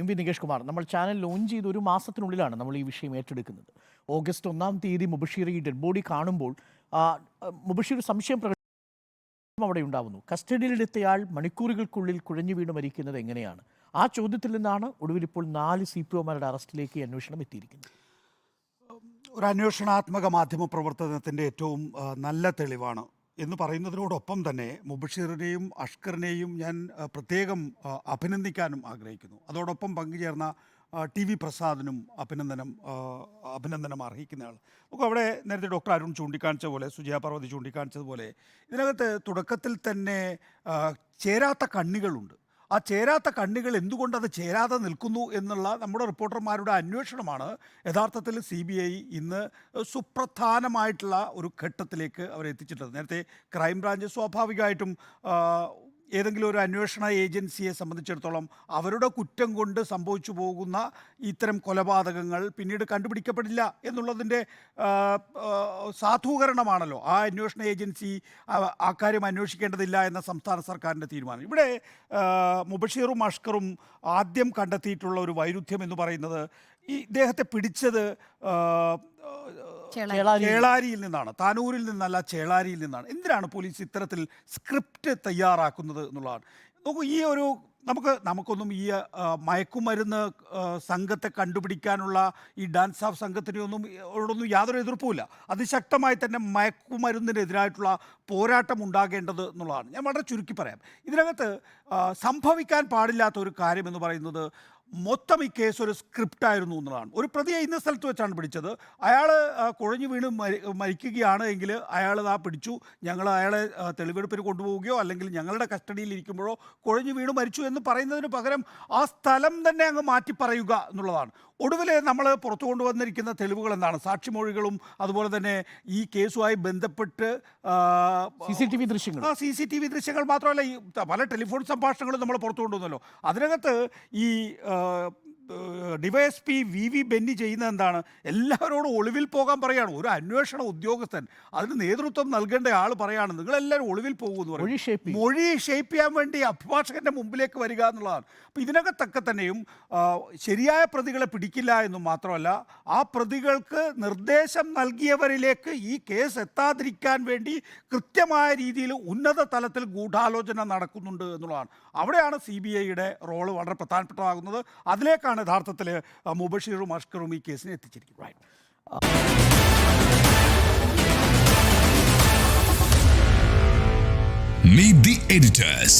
M V Nikesh Kumar നമ്മൾ channel launch ചെയ്ത് ഒരു മാസത്തിനുള്ളിലാണ് നമ്മൾ ഈ വിഷയം ഏറ്റെടുക്കുന്നത്. ഓഗസ്റ്റ് ഒന്നാം തീയതി മുബഷീർ ഈ ഡെഡ് ബോഡി കാണുമ്പോൾ മുബഷീർ സംശയം പ്രകടിപ്പിക്കും അവിടെ ഉണ്ടാവുന്നു. കസ്റ്റഡിയിലെടുത്തയാൾ മണിക്കൂറുകൾക്കുള്ളിൽ കുഴഞ്ഞു വീണ് മരിക്കുന്നത് എങ്ങനെയാണ്? ആ ചോദ്യത്തിൽ നിന്നാണ് ഒടുവിൽ ഇപ്പോൾ നാല് സി പി ഒമാരുടെ അറസ്റ്റിലേക്ക് അന്വേഷണം എത്തിയിരിക്കുന്നത്. ഒരു അന്വേഷണാത്മക മാധ്യമ പ്രവർത്തനത്തിന്റെ ഏറ്റവും നല്ല തെളിവാണ്. എന്ന് പറയുന്നതിനോടൊപ്പം തന്നെ മുബഷീറിനെയും അഷ്കറിനെയും ഞാൻ പ്രത്യേകം അഭിനന്ദിക്കാനും ആഗ്രഹിക്കുന്നു. അതോടൊപ്പം പങ്കുചേർന്ന ടി വി പ്രസാദിനും അഭിനന്ദനം അഭിനന്ദനം അർഹിക്കുന്നയാൾ. നമുക്ക് അവിടെ നേരത്തെ ഡോക്ടർ അരുൺ ചൂണ്ടിക്കാണിച്ച പോലെ സുജയ പാർവതി ചൂണ്ടിക്കാണിച്ചതുപോലെ ഇതിനകത്ത് തുടക്കത്തിൽ തന്നെ ചേരാത്ത കണ്ണികളുണ്ട്. ആ ചേരാത്ത കണ്ണികൾ എന്തുകൊണ്ട് അത് ചേരാതെ നിൽക്കുന്നു എന്നുള്ള നമ്മുടെ റിപ്പോർട്ടർമാരുടെ അന്വേഷണമാണ് യഥാർത്ഥത്തിൽ സി ബി ഐ ഇന്ന് സുപ്രധാനമായിട്ടുള്ള ഒരു ഘട്ടത്തിലേക്ക് അവരെത്തിച്ചിട്ടുള്ളത്. നേരത്തെ ക്രൈംബ്രാഞ്ച് സ്വാഭാവികമായിട്ടും ഏതെങ്കിലും ഒരു അന്വേഷണ ഏജൻസിയെ സംബന്ധിച്ചിടത്തോളം അവരുടെ കുറ്റം കൊണ്ട് സംഭവിച്ചു പോകുന്ന ഇത്തരം കൊലപാതകങ്ങൾ പിന്നീട് കണ്ടുപിടിക്കപ്പെടില്ല എന്നുള്ളതിന്റെ സാധൂകരണമാണല്ലോ ആ അന്വേഷണ ഏജൻസി ആ- ആ കാര്യം അന്വേഷിക്കേണ്ടതില്ല എന്ന സംസ്ഥാന സർക്കാരിന്റെ തീരുമാനം. ഇവിടെ മുബഷീറും അഷ്കറും ആദ്യം കണ്ടെത്തിയിട്ടുള്ള ഒരു വൈരുദ്ധ്യം എന്ന് പറയുന്നത് ഈ ഇദ്ദേഹത്തെ പിടിച്ചത് ചേളാരിയിൽ നിന്നാണ് താനൂരിൽ നിന്നല്ല ചേളാരിയിൽ നിന്നാണ്. എന്തിനാണ് പോലീസ് ഇത്തരത്തിൽ സ്ക്രിപ്റ്റ് തയ്യാറാക്കുന്നത് എന്നുള്ളതാണ്. നോക്കൂ ഈ ഒരു നമുക്ക് നമുക്കൊന്നും ഈ മയക്കുമരുന്ന് സംഘത്തെ കണ്ടുപിടിക്കാനുള്ള ഈ ഡാൻസ് ഓഫ് സംഘത്തിനൊന്നും ഒന്നും യാതൊരു എതിർപ്പുമില്ല. അതിശക്തമായി തന്നെ മയക്കുമരുന്നിനെതിരായിട്ടുള്ള പോരാട്ടം ഉണ്ടാകേണ്ടത് എന്നുള്ളതാണ്. ഞാൻ വളരെ ചുരുക്കി പറയാം. ഇതിനകത്ത് സംഭവിക്കാൻ പാടില്ലാത്ത ഒരു കാര്യം എന്ന് പറയുന്നത് മൊത്തം ഈ കേസ് ഒരു സ്ക്രിപ്റ്റ് ആയിരുന്നു എന്നുള്ളതാണ്. ഒരു പ്രതിയെ ഇന്ന സ്ഥലത്ത് വെച്ചാണ് പിടിച്ചത്. അയാൾ കുഴഞ്ഞു വീണ് മരി മരിക്കുകയാണ് എങ്കിൽ അയാൾ ആ പിടിച്ചു. ഞങ്ങൾ അയാളെ തെളിവെടുപ്പിന് കൊണ്ടുപോവുകയോ അല്ലെങ്കിൽ ഞങ്ങളുടെ കസ്റ്റഡിയിൽ ഇരിക്കുമ്പോഴോ കുഴഞ്ഞു വീണ് മരിച്ചു എന്ന് പറയുന്നതിന് പകരം ആ സ്ഥലം തന്നെ അങ്ങ് മാറ്റി പറയുക എന്നുള്ളതാണ്. ഒടുവിൽ നമ്മൾ പുറത്തു കൊണ്ടുവന്നിരിക്കുന്ന തെളിവുകൾ എന്താണ്? സാക്ഷിമൊഴികളും അതുപോലെ തന്നെ ഈ കേസുമായി ബന്ധപ്പെട്ട് സി സി ടി വി ദൃശ്യങ്ങൾ. ആ സി സി ടി വി ദൃശ്യങ്ങൾ മാത്രമല്ല ഈ പല ടെലിഫോൺ സംഭാഷണങ്ങളും നമ്മൾ പുറത്തു കൊണ്ടുവന്നല്ലോ. അതിനകത്ത് ഈ DYS P V V Benny ചെയ്യുന്ന എന്താണ്? എല്ലാവരോടും ഒളിവിൽ പോകാൻ പറയാണ്. ഒരു അന്വേഷണ ഉദ്യോഗസ്ഥൻ അതിന് നേതൃത്വം നൽകേണ്ട ആൾ പറയാണ്. നിങ്ങളെല്ലാവരും ഒളിവിൽ പോകുമെന്ന് പറയും. മൊഴി ഷേപ്പ് ചെയ്യാൻ വേണ്ടി അഭിഭാഷകന്റെ മുമ്പിലേക്ക് വരിക എന്നുള്ളതാണ്. അപ്പം ഇതിനകത്തൊക്കെ തന്നെയും ശരിയായ പ്രതികളെ പിടിക്കില്ല എന്നും മാത്രമല്ല ആ പ്രതികൾക്ക് നിർദ്ദേശം നൽകിയവരിലേക്ക് ഈ കേസ് എത്താതിരിക്കാൻ വേണ്ടി കൃത്യമായ രീതിയിൽ ഉന്നത തലത്തിൽ ഗൂഢാലോചന നടക്കുന്നുണ്ട് എന്നുള്ളതാണ്. അവിടെയാണ് സി ബി ഐയുടെ റോൾ വളരെ പ്രധാനപ്പെട്ടതാകുന്നത്. അതിലേക്കാണ് യഥാർത്ഥത്തിൽ മുബഷീറും അഷ്കറും ഈ കേസിനെ എത്തിച്ചിരിക്കുന്നത് Meet the editors.